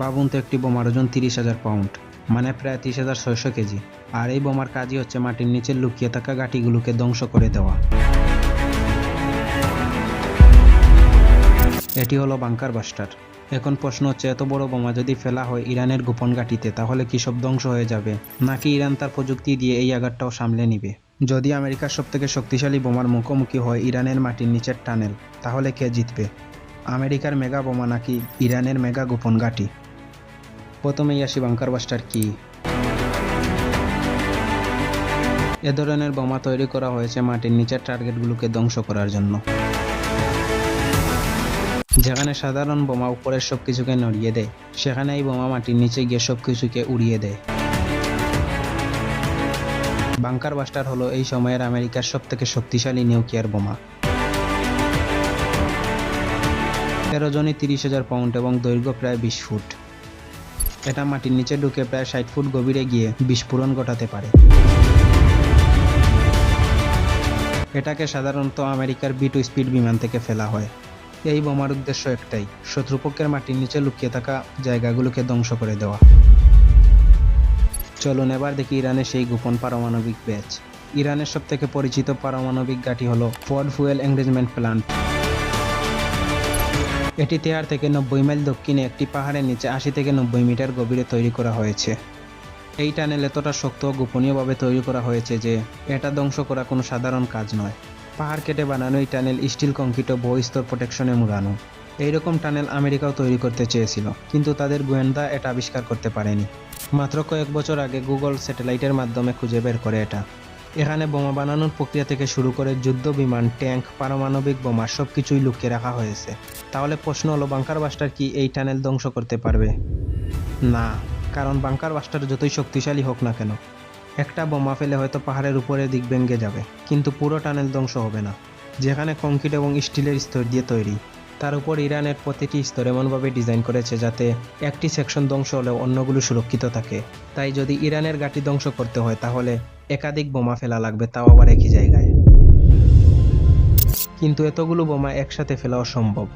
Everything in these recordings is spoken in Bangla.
বাবুন তো একটি বোমার ওজন তিরিশ হাজার পাউন্ড মানে প্রায় তিরিশ হাজার ছয়শো কেজি। আর এই বোমার কাজই হচ্ছে মাটির নিচে লুকিয়ে থাকা গাঠিগুলোকে ধ্বংস করে দেওয়া। এটি হলো বাংকার বাস্টার। এখন প্রশ্ন হচ্ছে, এত বড় বোমা যদি ফেলা হয় ইরানের গোপন ঘাঁটিতে তাহলে কি সব ধ্বংস হয়ে যাবে? নাকি ইরান তার প্রযুক্তি দিয়ে এই আঘাতটাও সামলে নিবে? যদি আমেরিকার সবথেকে শক্তিশালী বোমার মুখোমুখি হয় ইরানের মাটির নিচের টানেল, তাহলে কে জিতবে? আমেরিকার মেগা বোমা নাকি ইরানের মেগা গোপন ঘাঁটি প্রথমেই আসি বাংকার বাস্টার কি? এ ধরনের বোমা তৈরি করা হয়েছে মাটির নিচের টার্গেটগুলোকে ধ্বংস করার জন্য। যেখানে সাধারণ বোমা উপরের সব কিছুকে নড়িয়ে দেয় সেখানে এই বোমা মাটির নিচে গিয়ে সব কিছুকে উড়িয়ে দেয়। বাংকার বাস্টার হলো এই সময়ের আমেরিকার সবথেকে শক্তিশালী নিউক্লিয়ার বোমা। এর ওজনই তিরিশ হাজার পাউন্ড এবং দৈর্ঘ্য প্রায় বিশ ফুট। এটা মাটির নিচে ঢুকে প্রায় ষাট ফুট গভীরে গিয়ে বিস্ফোরণ ঘটাতে পারে। এটাকে সাধারণত আমেরিকার বি টু স্পিড বিমান থেকে ফেলা হয়। এই বোমার উদ্দেশ্য একটাই, শত্রুপক্ষের মাটির নিচে লুকিয়ে থাকা জায়গাগুলোকে ধ্বংস করে দেওয়া। চলুন এবার দেখি ইরানের সেই গোপন পারমাণবিক ব্যাচ। ইরানের সব থেকে পরিচিত পারমাণবিক ঘাঁটি হলো ফোর্ড ফুয়েল এঙ্গেজমেন্ট প্ল্যান্ট এটি তেহার থেকে নব্বই মাইল দক্ষিণে একটি পাহাড়ের নিচে আশি থেকে নব্বই মিটার গভীরে তৈরি করা হয়েছে। এই টানেল এতটা শক্ত ও গোপনীয়ভাবে তৈরি করা হয়েছে যে এটা ধ্বংস করা কোনো সাধারণ কাজ নয়। পাহাড় কেটে বানানো এই টানেল স্টিল, কংক্রিট ও বহুস্তর প্রোটেকশনে মুড়ানো। এইরকম টানেল আমেরিকাও তৈরি করতে চেয়েছিল, কিন্তু তাদের গোয়েন্দা এটা আবিষ্কার করতে পারেনি। মাত্র কয়েক বছর আগে গুগল স্যাটেলাইটের মাধ্যমে খুঁজে বের করে এটা। এখানে বোমা বানানোর প্রক্রিয়া থেকে শুরু করে যুদ্ধ, বিমান, ট্যাঙ্ক, পারমাণবিক বোমা সব কিছুই লুকিয়ে রাখা হয়েছে। তাহলে প্রশ্ন হলো, বাংকার বাস্টার কি এই টানেল ধ্বংস করতে পারবে? না, কারণ বাংকার বাস্টার যতই শক্তিশালী হোক না কেন, একটা বোমা ফেলে হয়তো পাহাড়ের উপরে দিক ভেঙে যাবে, কিন্তু পুরো টানেল ধ্বংস হবে না, যেখানে কংক্রিট এবং স্টিলের স্তর দিয়ে তৈরি। তার উপর ইরানের প্রতিটি স্তর এমনভাবে ডিজাইন করেছে যাতে একটি সেকশন ধ্বংস হলেও অন্যগুলো সুরক্ষিত থাকে। তাই যদি ইরানের গাটি ধ্বংস করতে হয়, তাহলে একাধিক বোমা ফেলা লাগবে, তাও আবার একই জায়গায়। কিন্তু এতগুলো বোমা একসাথে ফেলা সম্ভব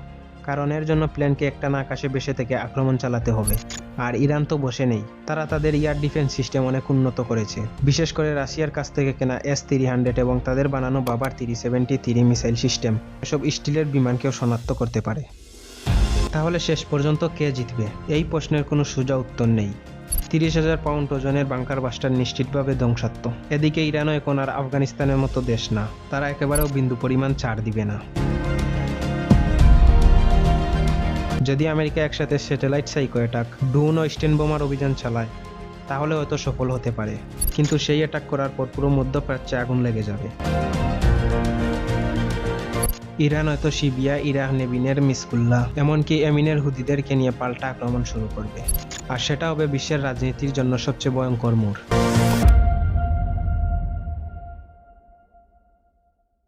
কারণ এর জন্য প্লেনকে একটানা আকাশে বেসে থেকে আক্রমণ চালাতে হবে। আর ইরান তো বসে নেই। তারা তাদের এয়ার ডিফেন্স সিস্টেম অনেক উন্নত করেছে। বিশেষ করে রাশিয়ার কাছ থেকে কেনা এস থ্রি হান্ড্রেড এবং তাদের বানানো Bavar three seventy three missile system. এসব স্টিলের বিমানকেও শনাক্ত করতে পারে। তাহলে শেষ পর্যন্ত কে জিতবে? এই প্রশ্নের কোনো সোজা উত্তর নেই। তিরিশ হাজার পাউন্ড ওজনের বাংকার বাস্টার নিশ্চিতভাবে ধ্বংসাত্মক। এদিকে ইরানও এখন আর আফগানিস্তানের মতো দেশ না। তারা একেবারেও বিন্দু পরিমাণ ছাড় দিবে না। যদি আমেরিকা একসাথে স্যাটেলাইট সাইকো অ্যাটাক ডুন ও স্টেন বোমার অভিযান চালায়, তাহলে হয়তো সফল হতে পারে। কিন্তু সেই অ্যাটাক করার পর পুরো মধ্যপ্রাচ্যে আগুন লেগে যাবে। ইরান হয়তো সিবিয়া ইরাক নেবিনের মিসকুল্লাহ এমনকি এমিনের হুদিদেরকে নিয়ে পাল্টা আক্রমণ শুরু করবে। আর সেটা হবে বিশ্বের রাজনীতির জন্য সবচেয়ে ভয়ঙ্কর মোড়।